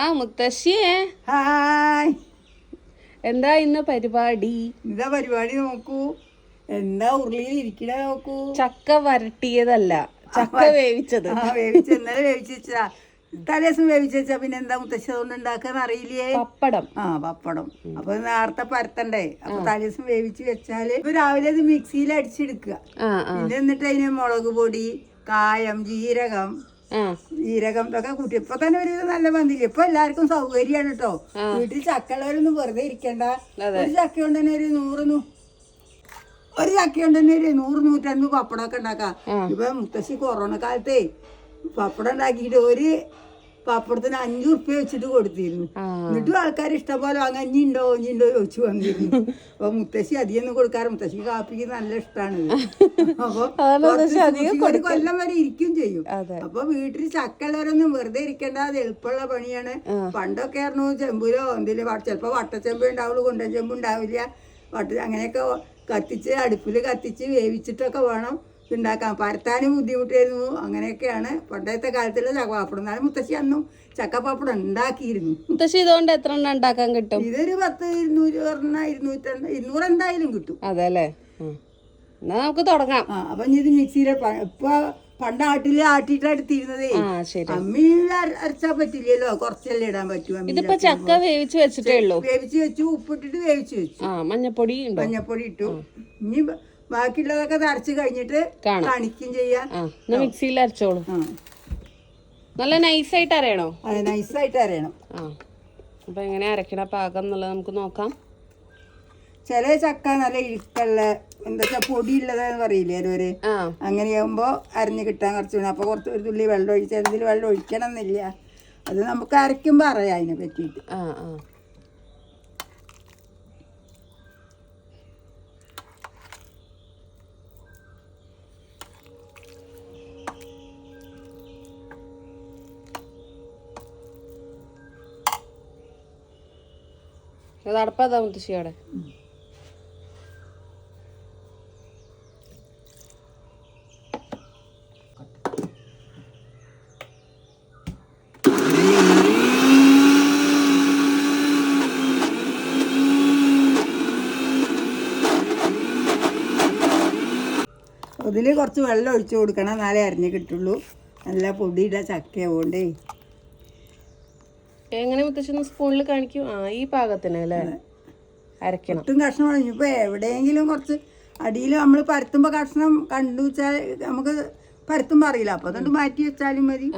ആ മുത്തശ്ശിയേ. ഹായ്. എന്താ ഇന്ന് പരിപാടി? എന്താ പരിപാടി നോക്കൂ. എന്താ ഉരുളിയിൽ ഇരിക്കണ നോക്കൂ. ചക്ക വരട്ടിയതല്ല ചക്ക വേവിച്ചത്. ആ വേവിച്ച ഇന്നലെ വേവിച്ച് വെച്ചതാ. തലേദിവസം വേവിച്ച് വെച്ചാ പിന്നെ എന്താ മുത്തശ്ശി അതുകൊണ്ട് ഉണ്ടാക്കാൻ അറിയില്ലേ? പപ്പടം. ആ പപ്പടം. അപ്പൊ നേരത്തെ പരത്തണ്ടേ. അപ്പൊ തലേദിവസം വേവിച്ച് വെച്ചാൽ ഇപ്പൊ രാവിലെ ഇത് മിക്സിയിൽ അടിച്ചെടുക്കുക. പിന്നെ എന്നിട്ട് അതിന് മുളക് പൊടി കായം ജീരകം ജീരകം ഇതൊക്കെ കൂട്ടി. ഇപ്പൊ തന്നെ ഒരു നല്ല മന്തില്ല ഇപ്പൊ എല്ലാവർക്കും സൗകര്യമാണ് കേട്ടോ വീട്ടിൽ ചക്കളൊന്നും വെറുതെ ഇരിക്കണ്ട. ഒരു ചക്ക കൊണ്ട് തന്നെ ഒരു നൂറ് ഒരു ചക്ക കൊണ്ട് തന്നെ ഒരു നൂറ് നൂറ്റമ്പത് പപ്പടമൊക്കെ ഉണ്ടാക്കാം. ഇപ്പൊ മുത്തശ്ശി കൊറോണ കാലത്തേ പപ്പടം ഉണ്ടാക്കിയിട്ട് ഒരു പപ്പടത്തിന് അഞ്ചു ഉറുപ്പ്യ വെച്ചിട്ട് കൊടുത്തിരുന്നു. എന്നിട്ടും ആൾക്കാർ ഇഷ്ടം പോലെ വാങ്ങാൻ ഇനി ഉണ്ടോ ഇനി ഉണ്ടോ ചോദിച്ചു വന്നിരുന്നു. അപ്പൊ മുത്തശ്ശി അധികം കൊടുക്കാറ് മുത്തശ്ശി കാപ്പിക്ക് നല്ല ഇഷ്ടമാണ് അപ്പൊ കൊല്ലം വരെ ഇരിക്കും ചെയ്യും. അപ്പൊ വീട്ടിൽ ചക്കയുള്ളവരൊന്നും വെറുതെ ഇരിക്കേണ്ട അത് എളുപ്പമുള്ള പണിയാണ്. പണ്ടൊക്കെ ആയിരുന്നു ചെമ്പിലോ എന്തെങ്കിലും ചിലപ്പോ വട്ടച്ചെമ്പ് ഉണ്ടാവുള്ളൂ കുണ്ടൻ ചെമ്പ് ഉണ്ടാവില്ല. വട്ട അങ്ങനെയൊക്കെ കത്തിച്ച് അടുപ്പിൽ കത്തിച്ച് വേവിച്ചിട്ടൊക്കെ വേണം. ഉണ്ടാക്കാൻ പരത്താനും ബുദ്ധിമുട്ടായിരുന്നു. അങ്ങനെയൊക്കെയാണ്. പണ്ടത്തെ കാലത്തുള്ള ചക്കപ്പാപ്പടം എന്നാലും മുത്തശ്ശി അന്നും ചക്കപ്പാപ്പടം ഉണ്ടാക്കിയിരുന്നു. മുത്തശ്ശി ഇതുകൊണ്ട് എത്ര എണ്ണം ഉണ്ടാക്കാൻ കിട്ടും? ഇതൊരു പത്ത് ഇരുന്നൂറ് പറഞ്ഞാൽ ഇരുന്നൂറ്റി ഇരുന്നൂറ് എന്തായാലും കിട്ടും. അതെ അല്ലേ എന്നാ നമുക്ക് തുടങ്ങാം. ആ അപ്പൊ ഇത് മിക്സിയിലെ ഇപ്പൊ പണ്ട് ആട്ടിൽ ആട്ടിട്ടാണ് എടുത്തിരുന്നതേ. അമ്മിയിൽ അര- അരച്ചാ പറ്റില്ലല്ലോ. കുറച്ചല്ലേ ഇടാൻ പറ്റൂ ഇതിപ്പോ ചക്ക വേവിച്ച് വെച്ചിട്ടേ ഉള്ളൂ. വേവിച്ച് വെച്ചു ഉപ്പിട്ടിട്ട് വേവിച്ച് വെച്ചു. മഞ്ഞപ്പൊടി മഞ്ഞപ്പൊടി ഇട്ടു. ഇനി ബാക്കിയുള്ളതൊക്കെ അരച്ച് കഴിഞ്ഞിട്ട് കാണിക്കും ചെയ്യാം. മിക്സിയിൽ അരച്ചോളൂ. നല്ല നൈസായിട്ട് അരയണോ? അതെ നൈസായിട്ട് അരയണം. ആ. അപ്പൊ എങ്ങനെ അരക്കണ പാകം എന്നുള്ളത് നമുക്ക് നോക്കാം. ചില ചക്ക നല്ല ഇഴുക്കുള്ള എന്താ പൊടി പൊടിയുള്ളതെന്ന് പറയില്ലേ ഒരു അങ്ങനെയാകുമ്പോ അരഞ്ഞു കിട്ടാൻ കുറച്ച് വേണം. അപ്പോൾ കുറച്ച് ഒരു തുള്ളി വെള്ളം ഒഴിച്ച് അതിൽ വെള്ളം ഒഴിക്കണം എന്നില്ല അത് നമുക്ക് അരയ്ക്കുമ്പോ അറിയാം അതിനെ പറ്റിയിട്ട്. അത് അടപ്പതാ മുത്തശ്ശി അവിടെ കുറച്ച് വെള്ളം ഒഴിച്ചു കൊടുക്കണം എന്നാലേ അരിഞ്ഞ് കിട്ടുള്ളൂ. നല്ല പൊടിയുടെ ചക്കയാവോണ്ടേ എങ്ങനെ ഒന്ന് സ്പൂണിൽ കാണിക്കും. ആ ഈ പാകത്തിന് അല്ലേ? അരക്കണം ഒട്ടും കഷ്ണം ഇപ്പോൾ എവിടെയെങ്കിലും കുറച്ച് അടിയിൽ നമ്മൾ പരത്തുമ്പോൾ കഷ്ണം കണ്ടു വെച്ചാൽ നമുക്ക് പരത്തുമ്പോൾ അറിയില്ല. അപ്പോൾ അതുകൊണ്ട് മാറ്റി വെച്ചാലും മതി.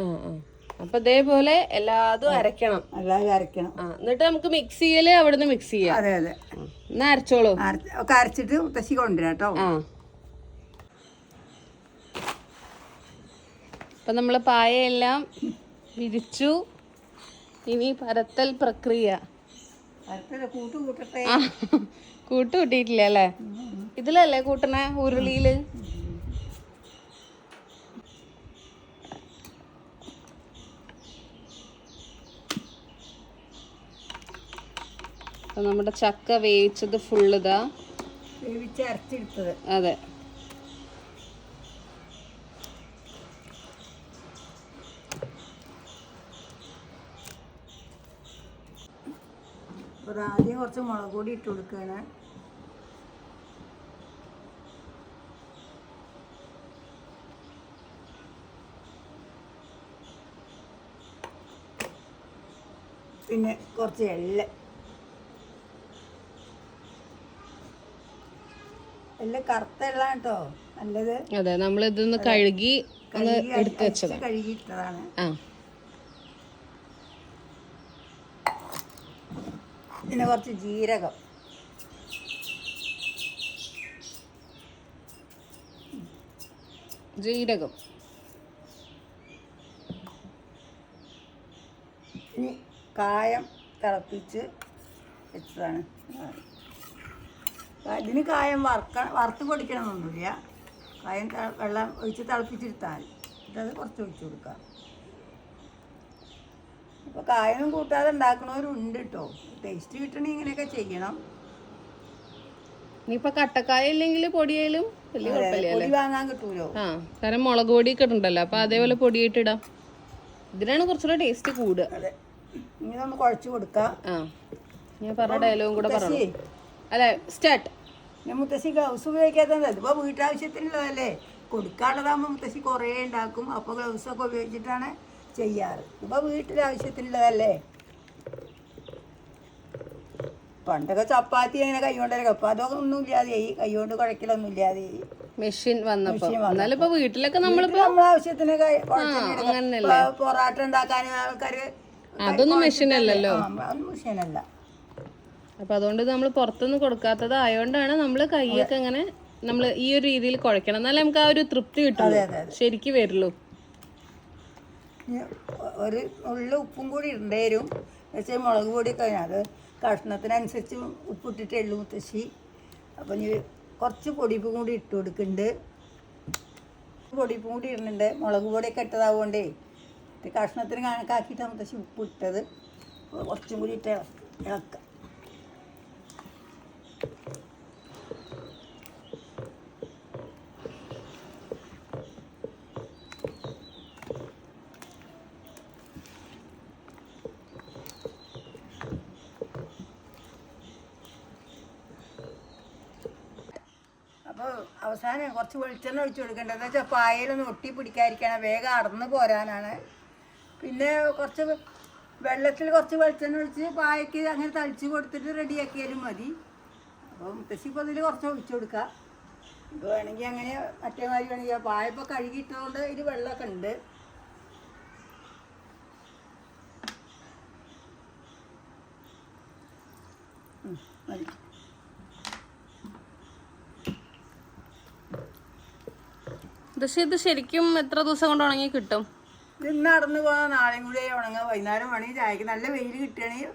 അപ്പൊ ഇതേപോലെ എല്ലാതും അരക്കണം എല്ലാതും അരക്കണം എന്നിട്ട് നമുക്ക് മിക്സ് ചെയ്യൽ അവിടുന്ന് മിക്സ് ചെയ്യാം. അതെ അതെ. എന്നാ അരച്ചോളൂ. അരച്ച് ഒക്കെ അരച്ചിട്ട് മുത്തശ്ശി കൊണ്ടുവരാം കേട്ടോ. അപ്പൊ നമ്മൾ പായയെല്ലാം വിരിച്ചു. ഇനി പരത്തൽ പ്രക്രിയ. കൂട്ടു കൂട്ട് കൂട്ടട്ടെ. ആ കൂട്ട് കൂട്ടിയിട്ടില്ല അല്ലേ? ഇതിലല്ലേ കൂട്ടണേ ഉരുളിയിൽ? നമ്മുടെ ചക്ക വേവിച്ചത് ഫുള്ള് ഇതാ. വേവിച്ച് അരച്ചെടുത്തത്. അതെ. അപ്പോൾ ആദ്യം കുറച്ച് മുളക് പൊടി ഇട്ട് കൊടുക്കുകയാണ് പിന്നെ കുറച്ച് എള്ള എല്ല കറുത്ത എള്ള കേട്ടോ നല്ലത്. അതെ നമ്മൾ ഇതൊന്ന് കഴുകി ഒന്ന് കഴുകി ഇട്ടതാണ്. ആ. പിന്നെ കുറച്ച് ജീരകം. ജീരകം. ഇനി കായം തിളപ്പിച്ച് വെച്ചതാണ്. ഇതിന് കായം വറുക്ക വറുത്ത് പൊടിക്കണമെന്നൊന്നുമില്ല. കായം വെള്ളം ഒഴിച്ച് തിളപ്പിച്ചെടുത്താൽ എന്നിട്ടത് കുറച്ച് ഒഴിച്ച് കൊടുക്കാം അപ്പോൾ കായനും കൂട്ടാതെ ഉണ്ടാക്കണവരുണ്ട് കേട്ടോ ടേസ്റ്റ് കിട്ടണമെങ്കിൽ ഇങ്ങനെയൊക്കെ ചെയ്യണം. ഇനിയിപ്പോ കട്ടക്കായ ഇല്ലെങ്കിൽ പൊടിയായാലും വലിയ കുഴപ്പമില്ല പൊടി വാങ്ങാൻ കിട്ടൂലോ? ആ കാരണം മുളക് പൊടിയൊക്കെ ഉണ്ടല്ലോ അപ്പൊ അതേപോലെ പൊടിയിട്ട് ഇടാം. ഇതിനാണ് കുറച്ചുകൂടെ ടേസ്റ്റ് കൂടുക. അതെ. ഇനി നമ്മൾ കുഴച്ച് കൊടുക്കാം. ആ ഞാൻ പറഞ്ഞ ഡയലോഗും കൂടെ പറഞ്ഞു അല്ല സ്റ്റാർട്ട് ഞാൻ മുത്തശ്ശി ഗ്ലൗസ് ഉപയോഗിക്കാത്തത് ഇതിപ്പോൾ വീട്ടാവശ്യത്തിനുള്ളതല്ലേ? കൊടുക്കാനുള്ളതാകുമ്പോൾ മുത്തശ്ശി കുറേ ഉണ്ടാക്കും. അപ്പോൾ ഗ്ലൗസൊക്കെ ഉപയോഗിച്ചിട്ടാണ് ചെയ്യാറ്. ഇപ്പോൾ വീട്ടിലാവശ്യത്തിനുള്ളതല്ലേ? പണ്ടൊക്കെ ചപ്പാത്തി അങ്ങനെ കൈകൊണ്ടൊക്കെ അപ്പം അതൊക്കെ ഒന്നും ഈ കൈകൊണ്ട് കുഴക്കലൊന്നും ഇല്ലാതെ. മെഷീൻ വന്നപ്പോ. എന്നാലും ഇപ്പൊ വീട്ടിലൊക്കെ നമ്മളിപ്പോ നമ്മളെ ആവശ്യത്തിന്? ഇപ്പൊ പൊറാട്ട ഉണ്ടാക്കാൻ ആൾക്കാര് അതൊന്നും മെഷീൻ അല്ലല്ലോ. മെഷീനല്ല അപ്പൊ അതുകൊണ്ട് നമ്മൾ പുറത്തുനിന്ന് കൊടുക്കാത്തത് ആയതുകൊണ്ടാണ് നമ്മൾ കൈയൊക്കെ ഇങ്ങനെ നമ്മൾ ഈ ഒരു രീതിയിൽ കുഴക്കണം. എന്നാലേ നമുക്ക് ആ ഒരു തൃപ്തി കിട്ടും. ശരിക്ക് വരുള്ളൂ. ഒരു ഉള്ള ഉപ്പും കൂടി ഇടേണ്ടി വരും വെച്ചാൽ മുളക് പൊടി കഴിഞ്ഞാൽ അത് കഷ്ണത്തിനനുസരിച്ച് ഉപ്പിട്ടിട്ടേ ഉള്ളൂ മുത്തശ്ശി. അപ്പം ഇനി കുറച്ച് പൊടിപ്പും കൂടി ഇട്ട് കൊടുക്കുന്നുണ്ട്. പൊടിപ്പും കൂടി ഇടുന്നുണ്ട്. മുളക് പൊടിയൊക്കെ ഇട്ടതാവുകൊണ്ടേ കഷ്ണത്തിന് കണക്കാക്കിയിട്ടാണ് മുത്തശ്ശി ഉപ്പ് ഇട്ടത് കുറച്ചും കൂടി ഇട്ട് ഇളക്കാം അപ്പോൾ അവസാനം കുറച്ച് വെളിച്ചെണ്ണ ഒഴിച്ച് കൊടുക്കേണ്ടത് എന്ന് വെച്ചാൽ പായലൊന്നും ഒട്ടി പിടിക്കാതിരിക്കണം. വേഗം അടന്ന് പോരാനാണ്. പിന്നെ കുറച്ച് വെള്ളത്തിൽ കുറച്ച് വെളിച്ചെണ്ണ ഒഴിച്ച് പായക്ക് അങ്ങനെ തളിച്ച് കൊടുത്തിട്ട് റെഡിയാക്കിയാലും മതി. അപ്പോൾ മുത്തശ്ശി ഇപ്പോൾ കുറച്ച് ഒഴിച്ചു കൊടുക്കുക ഇപ്പോൾ വേണമെങ്കിൽ അങ്ങനെ മറ്റേ മാതിരി വേണമെങ്കിൽ പായ ഇപ്പോൾ കഴുകിയിട്ടതുകൊണ്ട് ഇതിൽ വെള്ളമൊക്കെ ഉണ്ട്. മതി. പക്ഷെ ഇത് ശരിക്കും എത്ര ദിവസം കൊണ്ട് ഉണങ്ങി കിട്ടും? ഇന്ന് നടന്നു പോകാൻ നാളെയും കൂടി ഉണങ്ങാൻ വൈകുന്നേരം വേണമെങ്കിൽ ചായക്ക് നല്ല വെയിൽ കിട്ടുകയാണെങ്കിൽ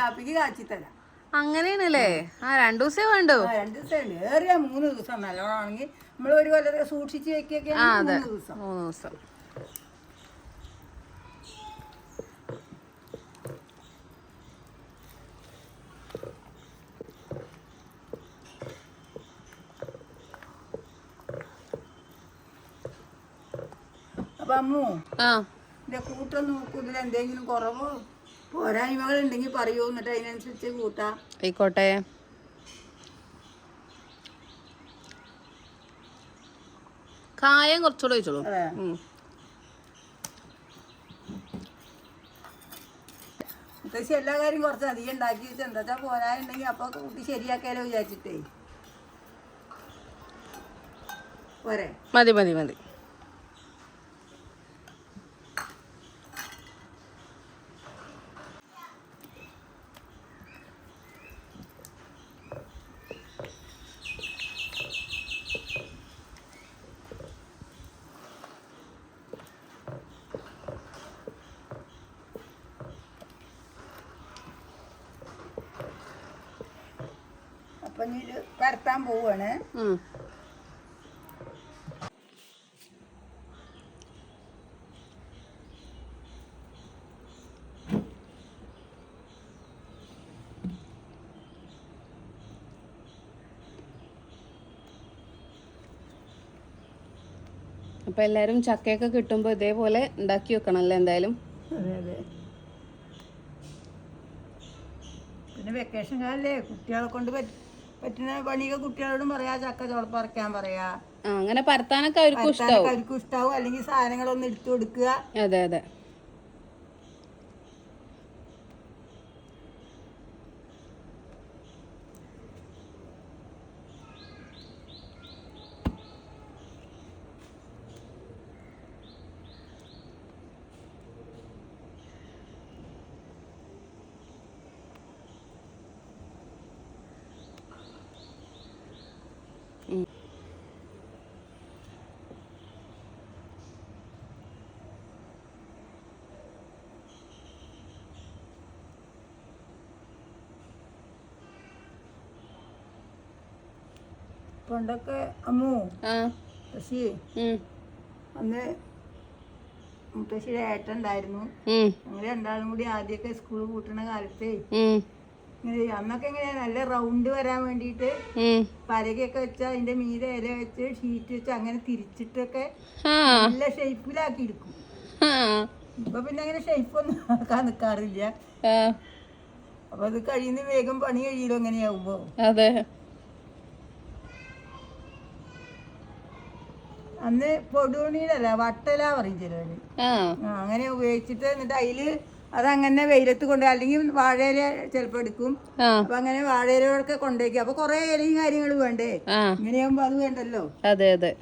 കാപ്പിക്ക് കാച്ചി തരാം. അങ്ങനെയാണല്ലേ? ആ രണ്ടു ദിവസേ വേണ്ടു. രണ്ടു ദിവസം ഏറിയ മൂന്ന് ദിവസം. നല്ലോണം ആണെങ്കിൽ നമ്മൾ ഒരു കൊല്ലത്തെ സൂക്ഷിച്ച് വെക്കൊക്കെ മൂന്ന് ദിവസം. മൂന്ന് ദിവസം. അപ്പം അമ്മു കൂട്ടം എന്തെങ്കിലും കുറവോ? പോരായ്മകൾ ഉണ്ടെങ്കിൽ പറയൂ എന്നിട്ട് അതിനനുസരിച്ച് കൂട്ടാം. ആയിക്കോട്ടെ. കായം കുറച്ചുകൂടെ വെച്ചോളൂ മുത്തശ്ശി എല്ലാ കാര്യം കുറച്ച് അധികം ഉണ്ടാക്കി വെച്ചാൽ എന്താ വെച്ചാൽ പോരായുണ്ടെങ്കിൽ അപ്പോൾ കുട്ടി ശരിയാക്കാലോ വിചാരിച്ചിട്ടേ. പോരെ. മതി മതി മതി. ഇത് പരത്താൻ പോവാണ്. ഉം. അപ്പൊ എല്ലാരും ചക്കയൊക്കെ കിട്ടുമ്പോ ഇതേപോലെ ഉണ്ടാക്കി വെക്കണല്ലേ എന്തായാലും? അതെ അതെ. പിന്നെ വെക്കേഷൻ കാലല്ലേ കുട്ടികളെ കൊണ്ട് പറ്റ പറ്റുന്ന പണിയൊക്കെ കുട്ടികളോടും പറയാ ചക്ക ചോളപ്പറക്കാൻ പറയാ. അങ്ങനെ പറത്താനൊക്കെ അവർക്കും ഇഷ്ടാവും. അവർക്കും ഇഷ്ടാവും. അല്ലെങ്കിൽ സാധനങ്ങളൊന്നും എടുത്തു കൊടുക്കുക. അതെ അതെ. പണ്ടൊക്കെ അമ്മു ശശി അന്ന് മുത്തശ്ശിയുടെ ഏട്ടൻ ഉണ്ടായിരുന്നു. ഉം. ഞങ്ങൾ രണ്ടാളും കൂടി ആദ്യമൊക്കെ സ്കൂൾ കൂട്ടുന്ന കാലത്ത് അന്നൊക്കെ ഇങ്ങനെ നല്ല റൗണ്ട് വരാൻ വേണ്ടിയിട്ട് ഉം. പലകയൊക്കെ വെച്ച് അതിന്റെ മീതെ ഇല വെച്ച് ഷീറ്റ് വെച്ച് അങ്ങനെ തിരിച്ചിട്ടൊക്കെ നല്ല ഷേപ്പിലാക്കി എടുക്കും. ഇപ്പൊ പിന്നെ അങ്ങനെ ഷേപ്പ് ഒന്നും ആക്കാൻ നിക്കാറില്ല. അപ്പൊ അത് കഴിയുന്ന വേഗം പണി കഴിയലോ എങ്ങനെയാവുമ്പോ അതെ. അന്ന് പൊടുണീടല്ല വട്ടല പറയും ചിലവര്. അങ്ങനെ ഉപയോഗിച്ചിട്ട് എന്നിട്ട് അതിൽ അതങ്ങനെ വെയിലത്ത് കൊണ്ട് അല്ലെങ്കിൽ വാഴയില ചിലപ്പോ എടുക്കും. അപ്പൊ അങ്ങനെ വാഴയിലൊക്കെ കൊണ്ടുവയ്ക്കും അപ്പൊ കൊറേ ഇലയും കാര്യങ്ങളും വേണ്ടേ? ഇങ്ങനെയാകുമ്പോ അത് വേണ്ടല്ലോ? അതെ അതെ.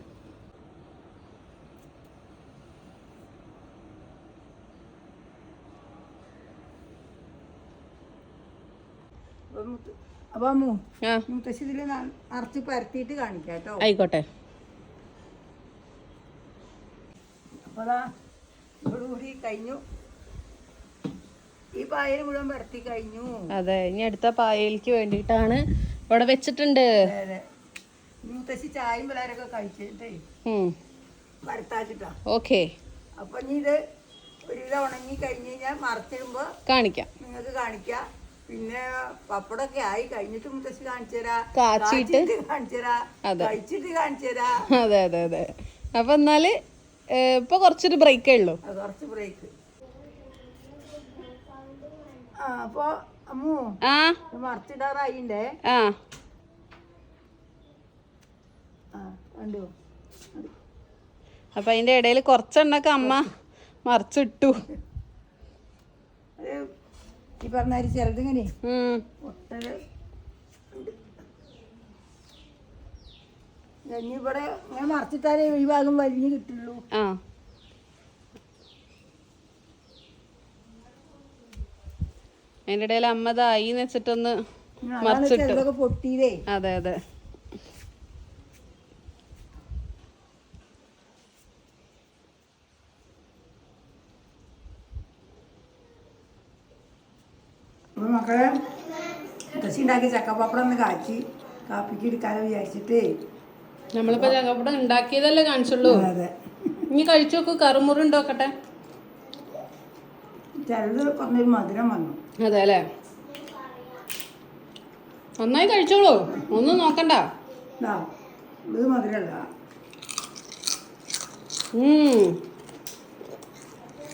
അപ്പൊ അമ്മു മുത്തശ്ശിതിൽ മുത്തശ്ശി ന- പരത്തിയിട്ട് കാണിക്കാം കേട്ടോ ആയിക്കോട്ടെ. അപ്പൊ അതാ ഇതോടുകൂടി കഴിഞ്ഞു. ഈ പായൽ മുഴുവൻ പരത്തി കഴിഞ്ഞു. അതെ ഇനി അടുത്ത പായലിക്ക് വേണ്ടിട്ടാണ് ഇവിടെ വെച്ചിട്ടുണ്ട്. മൂത്തശ്ശി ചായയും പിള്ളേരൊക്കെ കഴിച്ചിട്ടേ പരത്താച്ചിട്ടാ. ഓക്കെ. അപ്പൊ ഇനി ഇത് ഒരുവിധം ഉണങ്ങി കഴിഞ്ഞ് കഴിഞ്ഞാൽ മറച്ചിടുമ്പോ കാണിക്കാം. നിങ്ങൾക്ക് കാണിക്കാം. പിന്നെ പപ്പടൊക്കെ ആയി കഴിഞ്ഞിട്ട് മുത്തശ്ശി കാണിച്ചു തരാ. കാച്ചിയിട്ട്. കാണിച്ചു തരാ. കഴിച്ചിട്ട് കാണിച്ചു തരാ. അതെ അതെ അതെ. അപ്പൊ എന്നാൽ ഇപ്പൊ കുറച്ചൊരു ബ്രേക്കേ ഉള്ളൂ. കുറച്ച് ബ്രേക്ക് അപ്പൊ അമ്മു ആ. മറച്ചിടാറായിണ്ടേ? ആ. കണ്ടു? അപ്പൊ അതിന്റെ ഇടയിൽ കുറച്ചെണ്ണൊക്കെ അമ്മ മറിച്ചിട്ടു. ഈ പറഞ്ഞ അരി ചിലതിങ്ങനെ ഉം. ഒട്ടൽ ഉണ്ട് ഇനി ഇവിടെ ഇങ്ങനെ മറച്ചിട്ടാലേ ഈ ഭാഗം വലിഞ്ഞ് കിട്ടുള്ളൂ. ആ. അതിന്റെ ഇടയിൽ അമ്മ ഇതായി എന്ന് വെച്ചിട്ടൊന്ന് മറിച്ചിട്ടു. അതെ അതെ. മക്കളെ കൃഷി ഉണ്ടാക്കി ചക്കപ്പാപ്പടം ഒന്ന് കാച്ചി കാപ്പിക്ക് എടുക്കാനോ വിചാരിച്ചിട്ടേ. നമ്മളിപ്പോ ചക്കപ്പടം ഉണ്ടാക്കിയതല്ലേ കാണിച്ചുള്ളൂ. അതെ. ഇനി കഴിച്ചു നോക്കൂ കറുമുറി ഉണ്ടോക്കട്ടെ. ചിലത് കുറഞ്ഞൊരു മധുരം വന്നു. അതെ അല്ലേ? നന്നായി കഴിച്ചോളൂ. ഒന്നും നോക്കണ്ട. ഇതാ മധുരമല്ല